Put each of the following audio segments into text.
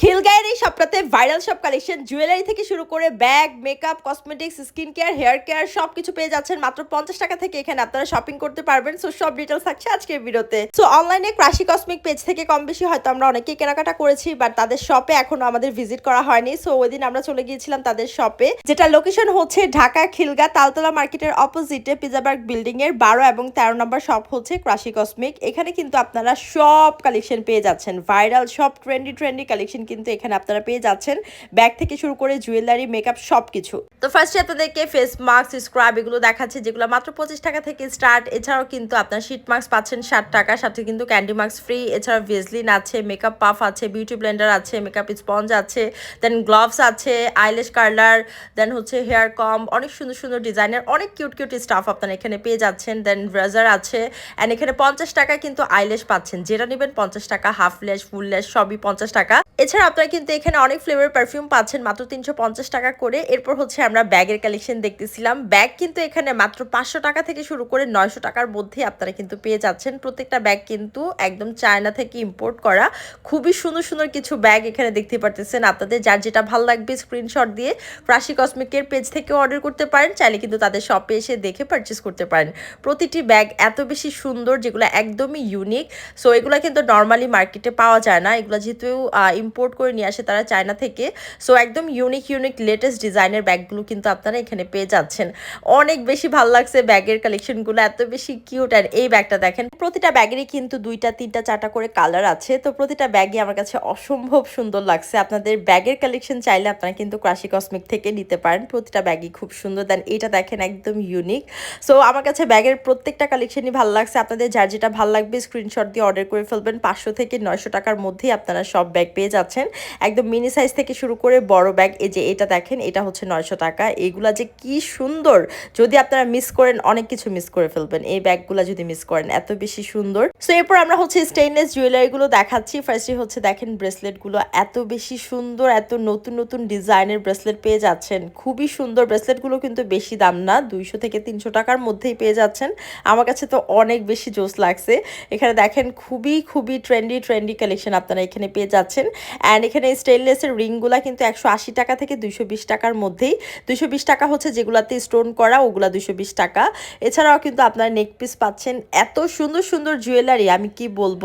খিলগায়ের এই সপ্তাহে ভাইরাল সব কালেকশন জুয়েলারি থেকে শুরু করে bag makeup cosmetics skin care hair care সব কিছু পেয়ে যাচ্ছেন মাত্র পঞ্চাশ টাকা থেকে এখানে আপনারা শপিং করতে পারবেন। সো সব ডিটেলস থাকছে আজকের ভিডিওতে সো অনলাইনে ক্রাশি কসমিক পেজ থেকে কম বেশি হয়তো আমরা অনেকেই কেনাকাটা করেছি বাট তাদের শপে এখনও আমাদের ভিজিট করা হয়নি। সো ওই দিন আমরা চলে গিয়েছিলাম তাদের শপে যেটা লোকেশন হচ্ছে ঢাকা, খিলগা, তালতলা মার্কেটের অপোজিটে পিজাবার্গ বিল্ডিং এর বারো এবং তেরো নম্বর শপ হচ্ছে ক্রাশি কসমিক এখানে কিন্তু আপনারা সব কালেকশন পেয়ে যাচ্ছেন। ভাইরাল সব ট্রেন্ডি ট্রেন্ডি কালেকশন কিন্তু এখানে আপনারা পেয়ে যাচ্ছেন ব্যাগ থেকে শুরু করে জুয়েলারি মেকআপ সব কিছু তো ফার্স্টে আপনাদেরকে ফেস মাস্ক স্ক্রাব এগুলো দেখাচ্ছে, যেগুলো মাত্র পঁচিশ টাকা থেকে স্টার্ট এছাড়াও কিন্তু আপনার শীট মাস্ক পাচ্ছেন ষাট টাকা, সাথে কিন্তু ক্যান্ডি মাস্ক ফ্রি এছাড়া ভেজলিন আছে মেকআপ পাফ আছে বিউটি ব্লেন্ডার আছে মেকআপ স্পঞ্জ আছে দেন গ্লাভস আছে আইলেশ কার্লার দেন হচ্ছে হেয়ার কম অনেক সুন্দর সুন্দর ডিজাইনের অনেক কিউট কিউট স্টাফ আপনারা এখানে পেয়ে যাচ্ছেন। দেন ব্রাজার আছে অ্যান্ড এখানে পঞ্চাশ টাকা কিন্তু আইলেশ পাচ্ছেন। যেটা নেবেন পঞ্চাশ টাকা হাফ লেস ফুল লেস সবই পঞ্চাশ টাকা। এছাড়া আপনারা কিন্তু এখানে অনেক ফ্লেভার পারফিউম পাচ্ছেন, মাত্র তিনশো পঞ্চাশ টাকা করে। এরপর হচ্ছে আমরা ব্যাগের কালেকশন দেখতেছিলাম। ব্যাগ কিন্তু এখানে মাত্র পাঁচশো টাকা থেকে শুরু করে নয়শো টাকার মধ্যে আপনারা কিন্তু পেয়ে যাচ্ছেন। প্রত্যেকটা ব্যাগ কিন্তু একদম চায়না থেকে ইম্পোর্ট করা। খুবই সুন্দর সুন্দর কিছু ব্যাগ এখানে দেখতে পারতেছেন। আপনাদের যার যেটা ভালো লাগবে স্ক্রিনশট দিয়ে ফ্রাসি কসমিকের পেজ থেকে অর্ডার করতে পারেন। চাইলে কিন্তু তাদের শপে এসে দেখে পারচেস করতে পারেন। প্রতিটি ব্যাগ এত বেশি সুন্দর, যেগুলো একদমই ইউনিক সো এগুলো কিন্তু নর্মালি মার্কেটে পাওয়া যায় না। এগুলো যেহেতু ইম্পোর্ট করে নিয়ে আসে তারা চায়না থেকে। সো একদম ইউনিক ইউনিক লেটেস্ট ডিজাইনের ব্যাগগুলো কিন্তু আপনারা এখানে পেয়ে যাচ্ছেন। অনেক বেশি ভালো লাগছে ব্যাগের কালেকশনগুলো এত বেশি কিউট আর এই ব্যাগটা দেখেন, প্রতিটা ব্যাগেরই কিন্তু দুইটা, তিনটা, চারটা করে কালার আছে। তো প্রতিটা ব্যাগই আমার কাছে অসম্ভব সুন্দর লাগছে। আপনাদের ব্যাগের কালেকশন চাইলে আপনারা কিন্তু ক্রাশি কসমিক থেকে নিতে পারেন। প্রতিটা ব্যাগই খুব সুন্দর। দেন এটা দেখেন, একদম ইউনিক সো আমার কাছে ব্যাগের প্রত্যেকটা কালেকশনই ভালো লাগছে। আপনাদের যার যেটা ভালো লাগবে স্ক্রিনশট দিয়ে অর্ডার করে ফেলবেন। পাঁচশো থেকে নয়শো টাকার মধ্যেই আপনারা সব ব্যাগ পেয়ে যাচ্ছেন। একদম মিনি সাইজ থেকে শুরু করে বড় ব্যাগ এই যে এটা দেখেন, এটা হচ্ছে নয়শো টাকা। এইগুলা যে কি সুন্দর! যদি আপনারা মিস করেন, অনেক কিছু মিস করে ফেলবেন। এই ব্যাগগুলো যদি মিস করেন, এত বেশি সুন্দর। সো এরপর আমরা হচ্ছে স্টেইনলেস জুয়েলারিগুলো দেখাচ্ছি। ফার্স্টে হচ্ছে দেখেন ব্রেসলেটগুলো এত বেশি সুন্দর, এত নতুন নতুন ডিজাইনের ব্রেসলেট পেয়ে যাচ্ছেন। খুবই সুন্দর। ব্রেসলেটগুলো কিন্তু বেশি দাম না, দুইশো থেকে তিনশো টাকার মধ্যেই পেয়ে যাচ্ছেন। আমার কাছে তো অনেক বেশি জোস লাগছে। এখানে দেখেন, খুবই খুবই ট্রেন্ডি ট্রেন্ডি কালেকশন আপনারা এখানে পেয়ে যাচ্ছেন। অ্যান্ড এখানে স্টেনলেসের রিংগুলা কিন্তু একশো আশি টাকা থেকে দুইশো বিশ টাকার মধ্যেই। দুইশো বিশ টাকা হচ্ছে যেগুলাতে স্টোন করা, ওগুলা দুইশো বিশ টাকা। এছাড়াও কিন্তু আপনারা নেক পিস পাচ্ছেন। এত সুন্দর সুন্দর জুয়েলারি আমি কি বলব?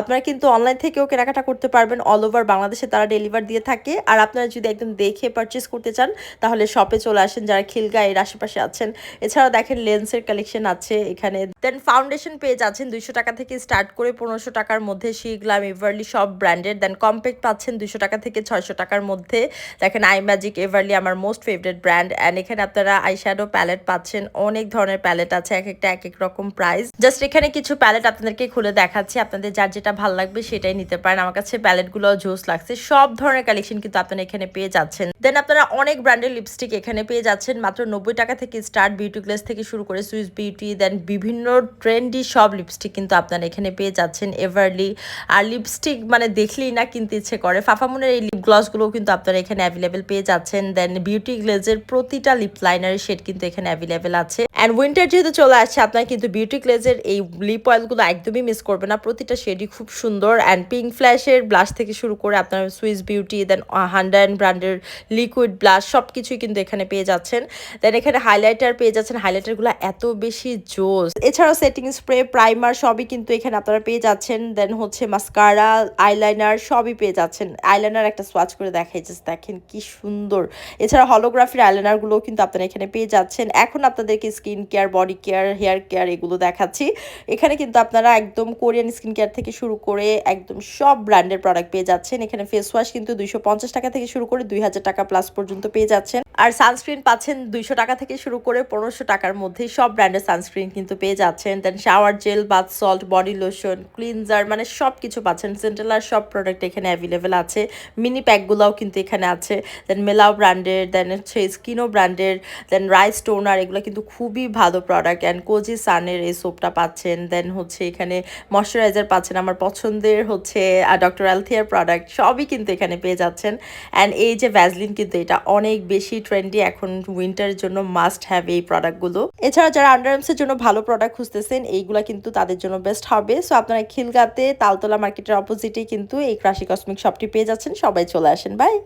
আপনারা কিন্তু অনলাইন থেকেও কেনাকাটা করতে পারবেন। অল ওভার বাংলাদেশে তারা ডেলিভার দিয়ে থাকে। আর আপনারা যদি একদম দেখে পারচেস করতে চান, তাহলে শপে চলে আসেন যারা খিলগা এর আশেপাশে আছেন। এছাড়াও দেখেন লেন্সের কালেকশন আছে এখানে। দেন ফাউন্ডেশন পেজ আছেন, দুইশো টাকা থেকে স্টার্ট করে পনেরোশো টাকার মধ্যে শিগলাম এভারলি সব ব্র্যান্ডের দেন কম্প্যাক্ট পাচ্ছেন দুইশো টাকা থেকে ছয়শো টাকার মধ্যে। দেখেন, আই ম্যাজিক, এভারলি আমার মোস্ট ফেভারিট ব্র্যান্ড। অ্যান্ড এখানে আপনারা আইশ্যাডো প্যালেট পাচ্ছেন। অনেক ধরনের প্যালেট আছে, এক একটা, এক এক রকম প্রাইস জাস্ট এখানে কিছু প্যালেট আপনাদেরকে খুলে দেখাচ্ছি। আপনাদের যার যেটা ভালো লাগবে সেটাই নিতে পারেন। আমার কাছে প্যালেটগুলো জোস লাগছে। সব ধরনের কালেকশন কিন্তু আপনারা এখানে পেয়ে যাচ্ছেন। দেন আপনারা অনেক ব্র্যান্ডের লিপস্টিক এখানে পেয়ে যাচ্ছেন। মাত্র নব্বই টাকা থেকে স্টার্ট বিউটি গ্লেস থেকে শুরু করে সুইস বিউটি দেন বিভিন্ন ট্রেন্ডি সব লিপস্টিক কিন্তু আপনারা এখানে পেয়ে যাচ্ছেন। এভারলি আর লিপস্টিক মানে দেখলেই না কিনতে ইচ্ছে করে। ফাফামুনের এই লিপ গ্লসগুলো কিন্তু আপনারা এখানে অ্যাভেলেবেল পেয়ে যাচ্ছেন। দেন বিউটি গ্লেজের প্রতিটা লিপ লাইনারের শেড কিন্তু এখানে অ্যাভেলেবেল আছে। অ্যান্ড উইন্টার যেহেতু চলে আসছে, আপনার কিন্তু বিউটি গ্লেজের এই লিপ অয়েলগুলো একদমই মিস করবে না। প্রতিটা শেডই খুব সুন্দর। অ্যান্ড পিঙ্ক ফ্ল্যাশের ব্লাশ থেকে শুরু করে আপনার সুইস বিউটি দেন হান্ড্রেড ব্র্যান্ডের লিকুইড ব্লাশ সব কিছুই কিন্তু এখানে পেয়ে যাচ্ছেন। দেন এখানে হাইলাইটার পেয়ে যাচ্ছেন। হাইলাইটারগুলো এত বেশি জোস। এছাড়াও সেটিং স্প্রে প্রাইমার সবই কিন্তু এখানে আপনারা পেয়ে যাচ্ছেন। দেন হচ্ছে মাস্কারা আইলাইনার সবই পেয়ে যাচ্ছেন। আইলাইনার একটা সোয়াচ করে দেখাই জাস্ট দেখেন কি সুন্দর। এছাড়া হলোগ্রাফির আইলাইনারগুলোও কিন্তু আপনারা এখানে পেয়ে যাচ্ছেন। এখন আপনাদেরকে skin care body care hair care এগুলো দেখাচ্ছি। এখানে কিন্তু আপনারা একদম কোরিয়ান স্কিন কেয়ার থেকে শুরু করে একদম সব ব্র্যান্ডের প্রোডাক্ট পেয়ে যাচ্ছেন। এখানে ফেস ওয়াশ কিন্তু দুইশো পঞ্চাশ টাকা থেকে শুরু করে দুই হাজার টাকা প্লাস পর্যন্ত পেয়ে যাচ্ছেন। আর সানস্ক্রিন পাচ্ছেন দুইশো টাকা থেকে শুরু করে পনেরোশো টাকার মধ্যে সব ব্র্যান্ডের সানস্ক্রিন কিন্তু পেয়ে যাচ্ছেন। Then shower gel bath salt body lotion cleanser মানে সব কিছু পাচ্ছেন সেন্ট্রালার সব প্রোডাক্ট এখানে অ্যাভেলেবেল আছে। মিনি প্যাকগুলোও কিন্তু এখানে আছে। দেন মেলাও ব্র্যান্ডের দেন হচ্ছে স্কিনো ব্র্যান্ডের দেন রাইস টোনার এগুলো কিন্তু খুবই খুবই ভালো প্রোডাক্ট অ্যান্ড কোজি সানের এই সোপটা পাচ্ছেন। দেন হচ্ছে এখানে ময়শ্চারাইজার পাচ্ছেন আমার পছন্দের হচ্ছে ডক্টর অ্যালথিয়ার প্রোডাক্ট সবই কিন্তু এখানে পেয়ে যাচ্ছেন। অ্যান্ড এই যে ভ্যাজলিন কিন্তু এটা অনেক বেশি ট্রেন্ডি এখন উইন্টারের জন্য মাস্ট হ্যাভ এই প্রোডাক্টগুলো এছাড়া যারা আন্ডারআর্মসের জন্য ভালো প্রোডাক্ট খুঁজতেছেন, এইগুলা কিন্তু তাদের জন্য বেস্ট হবে। সো আপনারা খিলগাতে তালতলা মার্কেটের অপোজিটেই কিন্তু এই ক্রাশি কসমিক শপটি পেয়ে যাচ্ছেন। সবাই চলে আসেন। বাই